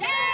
जय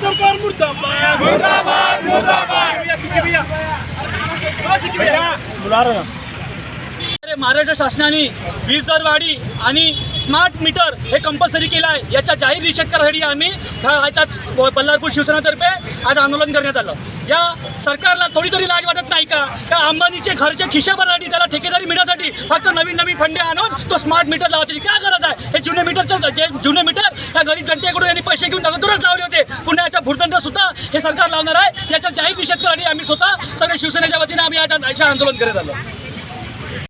ਸਰਕਾਰ ਮੁਰਦਾਬਾਦ। ਮੁਰਦਾਬਾਦ ਮੁਰਦਾਬਾਦ। ਕਿਵੇਂ ਆ? ਕਿਵੇਂ ਆ? ਬੁਲਾ ਰਹੇ अरे महाराष्ट्र शासनाने वीज दरवाढी आणि स्मार्ट मीटर हे कंपल्सरी केलं आहे. याच्या जाहीर निषेध करण्यासाठी आम्ही ह्याच्या बल्लारपूर शिवसेनातर्फे आज आंदोलन करण्यात आलं. या सरकारला थोडी तरी लाज वाटत नाही का? त्या अंबानीचे घरचे खिशा भरण्यासाठी त्याला ठेकेदारी मिळण्यासाठी फक्त नवीन नवीन फंडे आणून तो स्मार्ट मीटर लावायची. काय गरज आहे? हे जुने मीटरचं जे जुने मीटर ह्या गरीब जनतेकडून यांनी पैसे घेऊन अगोदरच लावले होते. पुन्हा याच्या भूर्दंड सुद्धा हे सरकार लावणार आहे. याचा जाहीर निषेध करण्यासाठी आम्ही स्वतः सगळ्या शिवसेनेच्या वतीने आम्ही आज आंदोलन करत आलो.